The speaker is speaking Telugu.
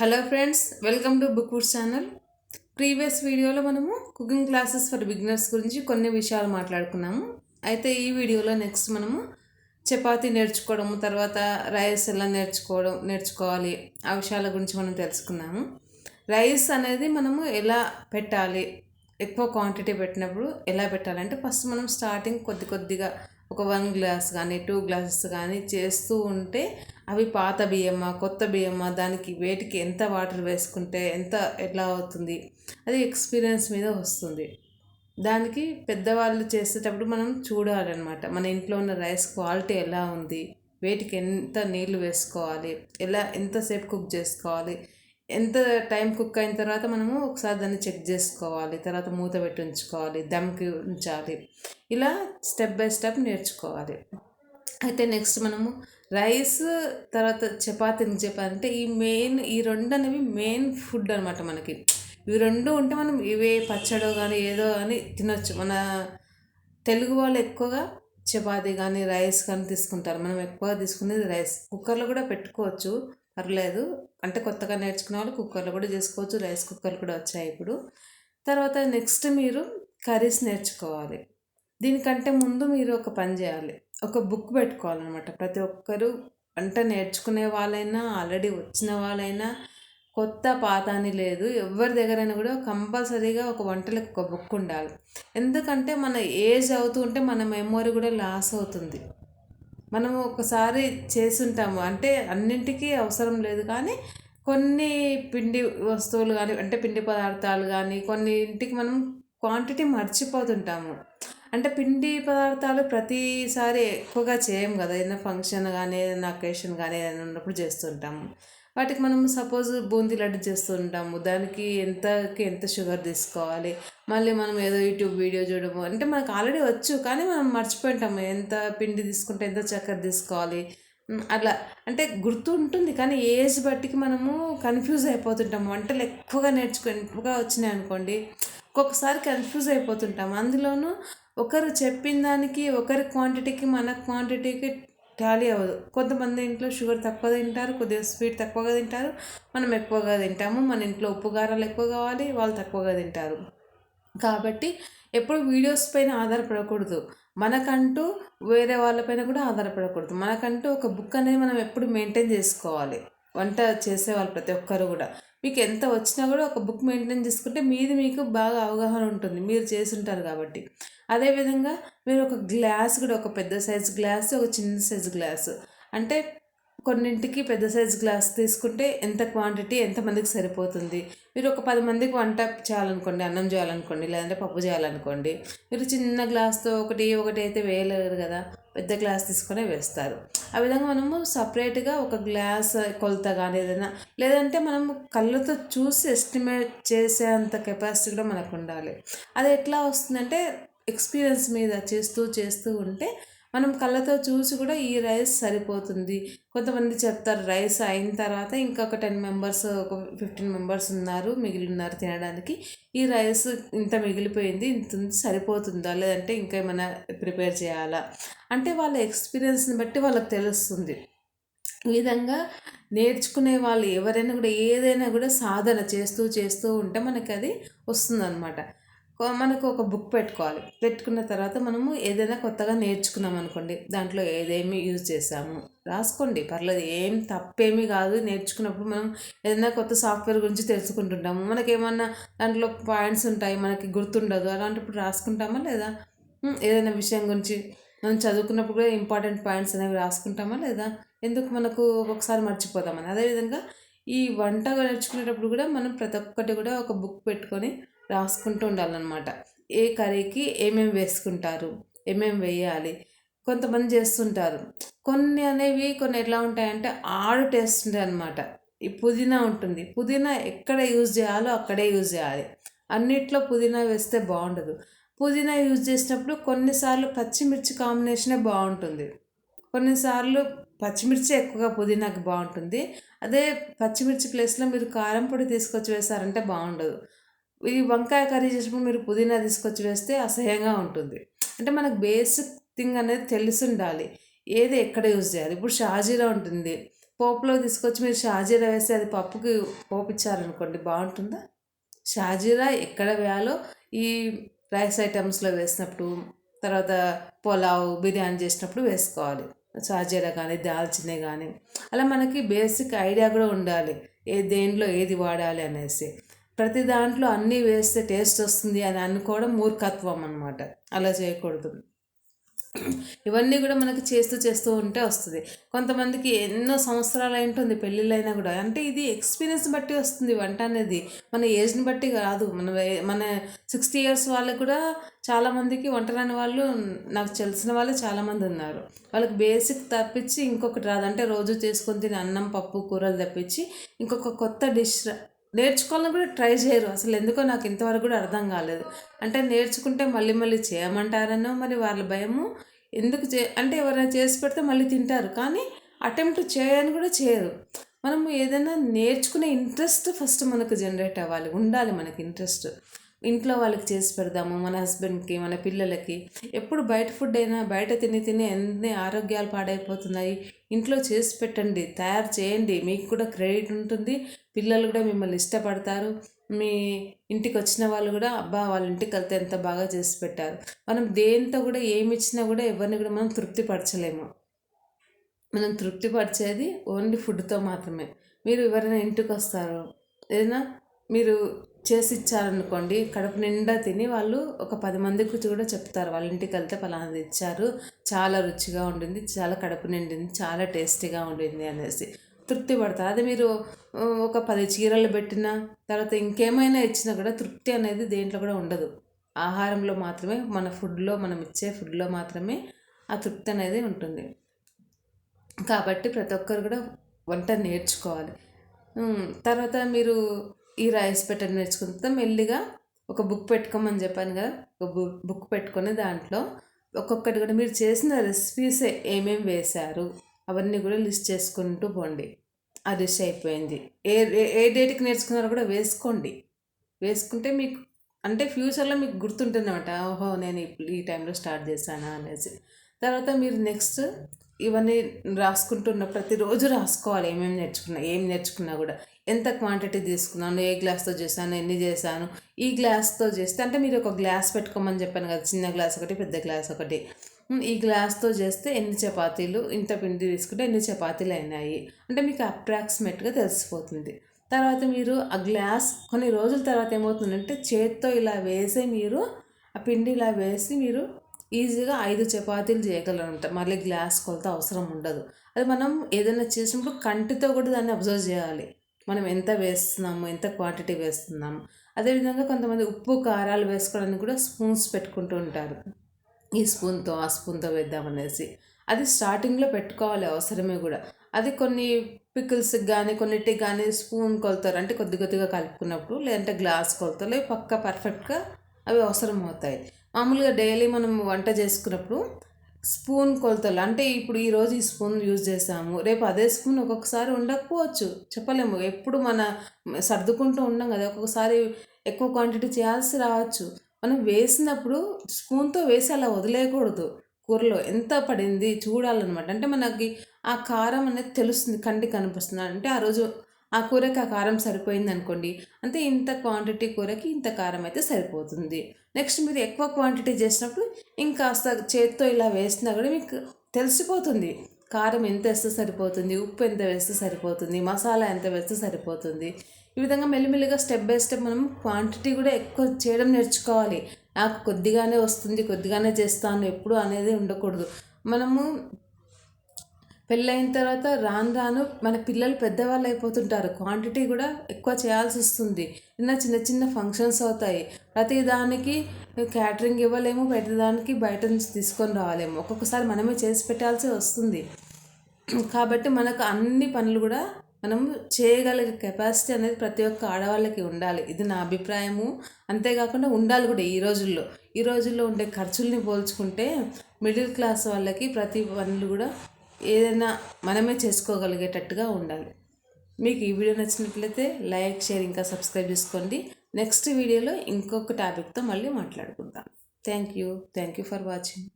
Hello friends welcome to book food channel previous వీడియోలో మనము కుకింగ్ క్లాసెస్ ఫర్ బిగినర్స్ గురించి కొన్ని విషయాలు మాట్లాడుకున్నాము. అయితే ఈ వీడియోలో నెక్స్ట్ మనము చపాతి నేర్చుకోవడము తర్వాత రైస్ ఎలా నేర్చుకోవడం నేర్చుకోవాలి ఆ విషయాల గురించి మనం తెలుసుకున్నాము. రైస్ అనేది మనము ఎలా పెట్టాలి ఎక్కువ క్వాంటిటీ పెట్టినప్పుడు ఎలా పెట్టాలంటే ఫస్ట్ మనం స్టార్టింగ్ కొద్ది కొద్దిగా ఒక వన్ గ్లాస్ కానీ టూ గ్లాసెస్ కానీ చేస్తూ ఉంటే అవి పాత బియ్యమా కొత్త బియ్యమా దానికి వేటికి ఎంత వాటర్ వేసుకుంటే ఎంత ఎట్లా అవుతుంది? అది ఎక్స్పీరియన్స్ మీద వస్తుంది. దానికి పెద్దవాళ్ళు చేసేటప్పుడు మనం చూడాలన్నమాట. మన ఇంట్లో ఉన్న రైస్ క్వాలిటీ ఎలా ఉంది? వేటికి ఎంత నీళ్ళు వేసుకోవాలి? ఎలా ఎంతసేపు కుక్ చేసుకోవాలి? ఎంత టైం కుక్ అయిన తర్వాత మనము ఒకసారి దాన్ని చెక్ చేసుకోవాలి. తర్వాత మూత పెట్టి ఉంచుకోవాలి. దమ్కి ఉంచాలి. ఇలా స్టెప్ బై స్టెప్ నేర్చుకోవాలి. అయితే నెక్స్ట్ మనము రైస్ తర్వాత చపాతీ ఎందుకు చెప్పాలంటే ఈ మెయిన్ ఈ రెండు అనేవి మెయిన్ ఫుడ్ అనమాట మనకి. ఇవి రెండు ఉంటే మనం ఇవే పచ్చడో కానీ ఏదో కానీ తినొచ్చు. మన తెలుగు వాళ్ళు ఎక్కువగా చపాతీ కానీ రైస్ కానీ తీసుకుంటారు. మనం ఎక్కువగా తీసుకునేది రైస్ కుక్కర్లో కూడా పెట్టుకోవచ్చు. పర్లేదు. అంటే కొత్తగా నేర్చుకునే వాళ్ళు కుక్కర్లో కూడా చేసుకోవచ్చు. రైస్ కుక్కర్లు కూడా వచ్చాయి ఇప్పుడు. తర్వాత నెక్స్ట్ మీరు కర్రీస్ నేర్చుకోవాలి. దీనికంటే ముందు మీరు ఒక పని చేయాలి. ఒక బుక్ పెట్టుకోవాలన్నమాట. ప్రతి ఒక్కరూ వంట నేర్చుకునే వాళ్ళైనా ఆల్రెడీ వచ్చిన వాళ్ళైనా కొత్త పాత అని లేదు. ఎవరి దగ్గరైనా కూడా కంపల్సరీగా ఒక వంటలకు ఒక బుక్ ఉండాలి. ఎందుకంటే మన ఏజ్ అవుతూ ఉంటే మన మెమొరీ కూడా లాస్ అవుతుంది. మనము ఒకసారి చేసుంటాము. అంటే అన్నింటికీ అవసరం లేదు కానీ కొన్ని పిండి వస్తువులు కానీ అంటే పిండి పదార్థాలు కానీ కొన్ని ఇంటికి మనం క్వాంటిటీ మర్చిపోతుంటాము. అంటే పిండి పదార్థాలు ప్రతిసారి ఎక్కువగా చేయం కదా. ఏదైనా ఫంక్షన్ కానీ ఏదైనా అకేషన్ కానీ ఏదైనా ఉన్నప్పుడు చేస్తుంటాము వాటికి మనం సపోజ్ బూందీ లడ్డు చేస్తుంటాము. దానికి ఎంతకి ఎంత షుగర్ తీసుకోవాలి? మళ్ళీ మనం ఏదో యూట్యూబ్ వీడియో చూడము. అంటే మనకు ఆల్రెడీ వచ్చు కానీ మనం మర్చిపోయింటాము. ఎంత పిండి తీసుకుంటే ఎంత చక్కెర తీసుకోవాలి? అట్లా. అంటే గుర్తు ఉంటుంది కానీ ఏజ్ బట్టికి మనము కన్ఫ్యూజ్ అయిపోతుంటాము. వంటలు ఎక్కువగా నేర్చుకో ఎక్కువగా వచ్చినాయి అనుకోండి ఒక్కొక్కసారి కన్ఫ్యూజ్ అయిపోతుంటాం అందులోనూ ఒకరు చెప్పిన దానికి ఒకరి క్వాంటిటీకి మన క్వాంటిటీకి టాలీ అవ్వదు. కొంతమంది ఇంట్లో షుగర్ తక్కువ తింటారు కొద్దిగా స్వీట్ తక్కువగా తింటారు. మనం ఎక్కువగా తింటాము. మన ఇంట్లో ఉప్పు కారాలు ఎక్కువ కావాలి వాళ్ళు తక్కువగా తింటారు. కాబట్టి ఎప్పుడు వీడియోస్ పైన ఆధారపడకూడదు. మనకంటూ వేరే వాళ్ళపైన కూడా ఆధారపడకూడదు. మనకంటూ ఒక బుక్ అనేది మనం ఎప్పుడు మెయింటైన్ చేసుకోవాలి. వంట చేసేవాళ్ళు ప్రతి ఒక్కరు కూడా. మీకు ఎంత వచ్చినా కూడా ఒక బుక్ మెయింటైన్ చేసుకుంటే మీది మీకు బాగా అవగాహన ఉంటుంది. మీరు చేసి ఉంటారు కాబట్టి అదేవిధంగా మీరు ఒక గ్లాస్ కూడా ఒక పెద్ద సైజు గ్లాస్ ఒక చిన్న సైజు గ్లాసు. అంటే కొన్నింటికి పెద్ద సైజ్ గ్లాస్ తీసుకుంటే ఎంత క్వాంటిటీ ఎంతమందికి సరిపోతుంది? మీరు ఒక పది మందికి వంట చేయాలనుకోండి అన్నం చేయాలనుకోండి లేదంటే పప్పు చేయాలనుకోండి మీరు చిన్న గ్లాస్తో ఒకటి ఒకటి అయితే వేయలేరు కదా పెద్ద గ్లాస్ తీసుకునే వేస్తారు. ఆ విధంగా మనము సపరేట్గా ఒక గ్లాస్ కొలత కానీ ఏదైనా లేదంటే మనం కళ్ళతో చూసి ఎస్టిమేట్ చేసే అంత కెపాసిటీ కూడా మనకు ఉండాలి. అది ఎట్లా వస్తుందంటే ఎక్స్పీరియన్స్ మీద చేస్తూ చేస్తూ ఉంటే మనం కళ్ళతో చూసి కూడా ఈ రైస్ సరిపోతుంది. కొంతమంది చెప్తారు రైస్ అయిన తర్వాత ఇంకొక టెన్ మెంబర్స్ ఒక ఫిఫ్టీన్ మెంబర్స్ ఉన్నారు మిగిలి ఉన్నారు తినడానికి. ఈ రైస్ ఇంత మిగిలిపోయింది ఇంత సరిపోతుందా? లేదంటే ఇంకా ఏమైనా ప్రిపేర్ చేయాలా? అంటే వాళ్ళ ఎక్స్పీరియన్స్ని బట్టి వాళ్ళకి తెలుస్తుంది. ఈ విధంగా నేర్చుకునే వాళ్ళు ఎవరైనా కూడా ఏదైనా కూడా సాధన చేస్తూ చేస్తూ ఉంటే మనకి అది వస్తుందన్నమాట. మనకు ఒక బుక్ పెట్టుకోవాలి. పెట్టుకున్న తర్వాత మనము ఏదైనా కొత్తగా నేర్చుకున్నాం అనుకోండి దాంట్లో ఏదేమి యూజ్ చేసాము రాసుకోండి. పర్లేదు ఏం తప్పేమీ కాదు. నేర్చుకున్నప్పుడు మనం ఏదైనా కొత్త సాఫ్ట్వేర్ గురించి తెలుసుకుంటుంటాము. మనకేమన్నా దాంట్లో పాయింట్స్ ఉంటాయి మనకి గుర్తుండదు. అలాంటప్పుడు రాసుకుంటామా లేదా? ఏదైనా విషయం గురించి మనం చదువుకున్నప్పుడు కూడా ఇంపార్టెంట్ పాయింట్స్ అనేవి రాసుకుంటామా లేదా? ఎందుకు మనకు ఒక్కొక్కసారి మర్చిపోతామని అదేవిధంగా ఈ వంట నేర్చుకునేటప్పుడు కూడా మనం ప్రతి ఒక్కటి కూడా ఒక బుక్ పెట్టుకొని రాసుకుంటూ ఉండాలన్నమాట. ఏ కర్రీకి ఏమేమి వేసుకుంటారు? ఏమేమి వేయాలి? కొంతమంది చేస్తుంటారు. కొన్ని అనేవి కొన్ని ఎట్లా ఉంటాయంటే ఆడు టేస్ట్ ఉంటాయి అనమాట ఈ పుదీనా ఉంటుంది. పుదీనా ఎక్కడ యూజ్ చేయాలో అక్కడే యూజ్ చేయాలి. అన్నిట్లో పుదీనా వేస్తే బాగుండదు. పుదీనా యూజ్ చేసినప్పుడు కొన్నిసార్లు పచ్చిమిర్చి కాంబినేషనే బాగుంటుంది. కొన్నిసార్లు పచ్చిమిర్చి ఎక్కువగా పుదీనాకి బాగుంటుంది. అదే పచ్చిమిర్చి ప్లేస్లో మీరు కారం పొడి తీసుకొచ్చి వేసారంటే బాగుండదు. ఈ వంకాయ కర్రీ చేసినప్పుడు మీరు పుదీనా తీసుకొచ్చి వేస్తే అసహ్యంగా ఉంటుంది. అంటే మనకు బేసిక్ థింగ్ అనేది తెలిసి ఉండాలి ఏది ఎక్కడ యూజ్ చేయాలి? ఇప్పుడు షాజీరా ఉంటుంది. పోపులో తీసుకొచ్చి మీరు షాజీరా వేస్తే అది పప్పుకి పోపు ఇచ్చారనుకోండి బాగుంటుందా? షాజీరా ఎక్కడ వేయాలో ఈ రైస్ ఐటమ్స్లో వేసినప్పుడు తర్వాత పులావ్ బిర్యానీ చేసినప్పుడు వేసుకోవాలి. షాజీరా కానీ దాల్చినే కానీ. అలా మనకి బేసిక్ ఐడియా కూడా ఉండాలి. ఏ దేంట్లో ఏది వాడాలి అనేసి. ప్రతి దాంట్లో అన్నీ వేస్తే టేస్ట్ వస్తుంది అని అనుకోవడం మూర్ఖత్వం అనమాట అలా చేయకూడదు. ఇవన్నీ కూడా మనకి చేస్తూ చేస్తూ ఉంటే వస్తుంది. కొంతమందికి ఎన్నో సంవత్సరాలు ఉంటుంది పెళ్ళిళ్ళైనా కూడా. అంటే ఇది ఎక్స్పీరియన్స్ బట్టి వస్తుంది వంట అనేది. మన ఏజ్ని బట్టి కాదు. మన మన సిక్స్టీ ఇయర్స్ వాళ్ళకి కూడా చాలామందికి వంట రాని వాళ్ళు నాకు తెలిసిన వాళ్ళు చాలామంది ఉన్నారు. వాళ్ళకి బేసిక్ తప్పించి ఇంకొకటి రాదు. అంటే రోజు చేసుకొని తిని అన్నం పప్పు కూరలు తప్పించి ఇంకొక కొత్త డిష్ నేర్చుకోవాలని కూడా ట్రై చేయరు. అసలు ఎందుకో నాకు ఇంతవరకు కూడా అర్థం కాలేదు. అంటే నేర్చుకుంటే మళ్ళీ మళ్ళీ చేయమంటారనో మరి వాళ్ళ భయము ఎందుకు చే అంటే ఎవరైనా చేసి పెడితే మళ్ళీ తింటారు. కానీ అటెంప్ట్ చేయని కూడా చేయరు. మనము ఏదైనా నేర్చుకునే ఇంట్రెస్ట్ ఫస్ట్ మనకు జనరేట్ అవ్వాలి. ఉండాలి మనకి ఇంట్రెస్ట్. ఇంట్లో వాళ్ళకి చేసి పెడదాము మన హస్బెండ్కి మన పిల్లలకి. ఎప్పుడు బయట ఫుడ్ అయినా బయట తిని తిని ఎన్ని ఆరోగ్యాలు పాడైపోతున్నాయి. ఇంట్లో చేసి పెట్టండి తయారు చేయండి. మీకు కూడా క్రెడిట్ ఉంటుంది. పిల్లలు కూడా మిమ్మల్ని ఇష్టపడతారు. మీ ఇంటికి వచ్చిన వాళ్ళు కూడా అబ్బా వాళ్ళ ఇంటికి వెళ్తే ఎంత బాగా చేసి పెట్టారు. మనం దేంతో కూడా ఏమి ఇచ్చినా కూడా ఎవరిని కూడా మనం తృప్తిపరచలేము. మనం తృప్తిపరిచేది ఓన్లీ ఫుడ్తో మాత్రమే. మీరు ఎవరైనా ఇంటికి వస్తారు ఏదైనా మీరు చేసి ఇచ్చారనుకోండి కడుపు నిండా తిని వాళ్ళు ఒక పది మందికి కూడా చెప్తారు. వాళ్ళ ఇంటికి వెళ్తే పలానాది ఇచ్చారు చాలా రుచిగా ఉండింది చాలా కడుపు నిండింది చాలా టేస్టీగా ఉండింది అనేసి తృప్తి పడతారు. అది మీరు ఒక పది చీరలు పెట్టినా తర్వాత ఇంకేమైనా ఇచ్చినా కూడా తృప్తి అనేది దేంట్లో కూడా ఉండదు. ఆహారంలో మాత్రమే మన ఫుడ్లో మనం ఇచ్చే ఫుడ్లో మాత్రమే ఆ తృప్తి అనేది ఉంటుంది. కాబట్టి ప్రతి ఒక్కరు కూడా వంట నేర్చుకోవాలి. తర్వాత మీరు ఈ రైస్ పెట్టడం నేర్చుకుంటే మెల్లిగా ఒక బుక్ పెట్టుకోమని చెప్పాను కదా ఒక బుక్ పెట్టుకొని దాంట్లో ఒక్కొక్కటి కూడా మీరు చేసిన రెసిపీసే ఏమేమి వేశారు అవన్నీ కూడా లిస్ట్ చేసుకుంటూ పోండి. ఆ డిష్ అయిపోయింది. ఏ ఏ డేట్కి నేర్చుకున్నారో కూడా వేసుకోండి. వేసుకుంటే మీకు అంటే ఫ్యూచర్లో మీకు గుర్తుంటుందన్నమాట. ఓహో నేను ఇప్పుడు ఈ టైంలో స్టార్ట్ చేశానా అనేసి. తర్వాత మీరు నెక్స్ట్ ఇవన్నీ రాసుకుంటున్న ప్రతిరోజు రాసుకోవాలి. ఏమేమి నేర్చుకున్నా ఏం నేర్చుకున్నా కూడా. ఎంత క్వాంటిటీ తీసుకున్నాను ఏ గ్లాస్తో చేశాను ఎన్ని చేశాను ఈ గ్లాస్తో చేస్తే అంటే మీరు ఒక గ్లాస్ పెట్టుకోమని చెప్పాను కదా చిన్న గ్లాస్ ఒకటి పెద్ద గ్లాస్ ఒకటి. ఈ గ్లాస్తో చేస్తే ఎన్ని చపాతీలు ఇంత పిండి తీసుకుంటే ఎన్ని చపాతీలు అయినాయి? అంటే మీకు అప్రాక్సిమేట్గా తెలిసిపోతుంది. తర్వాత మీరు ఆ గ్లాస్ కొన్ని రోజుల తర్వాత ఏమవుతుందంటే చేత్తో ఇలా వేసి మీరు ఆ పిండి ఇలా వేసి మీరు ఈజీగా ఐదు చపాతీలు చేయగలరంట. మళ్ళీ గ్లాస్ కొలత అవసరం ఉండదు. అది మనం ఏదైనా చేసినప్పుడు కంటితో కూడా దాన్ని అబ్జర్వ్ చేయాలి. మనం ఎంత వేస్తున్నాము ఎంత క్వాంటిటీ వేస్తున్నాము. అదేవిధంగా కొంతమంది ఉప్పు కారాలు వేసుకోవడానికి కూడా స్పూన్స్ పెట్టుకుంటూ ఉంటారు. ఈ స్పూన్తో ఆ స్పూన్తో వేద్దామనేసి అది స్టార్టింగ్లో పెట్టుకోవాలి అవసరమే కూడా. అది కొన్ని పికిల్స్కి కానీ కొన్నిటికి కానీ స్పూన్ కొలుతారు అంటే కొద్ది కొద్దిగా కలుపుకున్నప్పుడు లేదంటే గ్లాస్ కొలతలు పక్క పర్ఫెక్ట్గా అవి అవసరం అవుతాయి మామూలుగా డైలీ మనం వంట చేసుకున్నప్పుడు స్పూన్ కొలతలు. అంటే ఇప్పుడు ఈరోజు ఈ స్పూన్ యూజ్ చేసాము రేపు అదే స్పూన్ ఒక్కొక్కసారి ఉండకపోవచ్చు. చెప్పలేము. ఎప్పుడు మన సర్దుకుంటూ ఉన్నాం కదా. ఒక్కొక్కసారి ఎక్కువ క్వాంటిటీ చేయాల్సి రావచ్చు. మనం వేసినప్పుడు స్పూన్తో వేసి అలా వదిలేయకూడదు. కూరలో ఎంత పడింది చూడాలన్నమాట. అంటే మనకి ఆ కారం అనేది తెలుస్తుంది. కంటికి కనిపిస్తుంది. అంటే ఆ రోజు ఆ కూరకి ఆ కారం సరిపోయింది అనుకోండి అంటే ఇంత క్వాంటిటీ కూరకి ఇంత కారం అయితే సరిపోతుంది. నెక్స్ట్ మీరు ఎక్కువ క్వాంటిటీ చేసినప్పుడు ఇంకాస్త చేత్తో ఇలా వేసినా కూడా మీకు తెలిసిపోతుంది. కారం ఎంత వేస్తే సరిపోతుంది ఉప్పు ఎంత వేస్తే సరిపోతుంది మసాలా ఎంత వేస్తే సరిపోతుంది. ఈ విధంగా మెల్లిమెల్లిగా స్టెప్ బై స్టెప్ మనం క్వాంటిటీ కూడా ఎక్కువ చేయడం నేర్చుకోవాలి. నాకు కొద్దిగానే వస్తుంది కొద్దిగానే చేస్తాను ఎప్పుడు అనేది ఉండకూడదు. మనము పెళ్ళైన తర్వాత రాను రాను మన పిల్లలు పెద్దవాళ్ళు అయిపోతుంటారు. క్వాంటిటీ కూడా ఎక్కువ చేయాల్సి వస్తుంది. చిన్న చిన్న చిన్న ఫంక్షన్స్ అవుతాయి. ప్రతి దానికి క్యాటరింగ్ ఇవ్వలేము ప్రతిదానికి బయట నుంచి తీసుకొని రావాలేము ఒక్కొక్కసారి మనమే చేసి పెట్టాల్సి వస్తుంది. కాబట్టి మనకు అన్ని పనులు కూడా మనం చేయగలిగే కెపాసిటీ అనేది ప్రతి ఒక్క ఆడవాళ్ళకి ఉండాలి. ఇది నా అభిప్రాయము. అంతేకాకుండా ఉండాలి కూడా ఈ రోజుల్లో. ఈ రోజుల్లో ఉండే ఖర్చుల్ని పోల్చుకుంటే మిడిల్ క్లాస్ వాళ్ళకి ప్రతి పనులు కూడా ఏదైనా మనమే చేసుకోగలిగేటట్టుగా ఉండాలి. మీకు ఈ వీడియో నచ్చినట్లయితే లైక్ షేర్ ఇంకా సబ్స్క్రైబ్ చేసుకోండి. నెక్స్ట్ వీడియోలో ఇంకొక టాపిక్తో మళ్ళీ మాట్లాడుకుందాం. Thank you. Thank you for watching.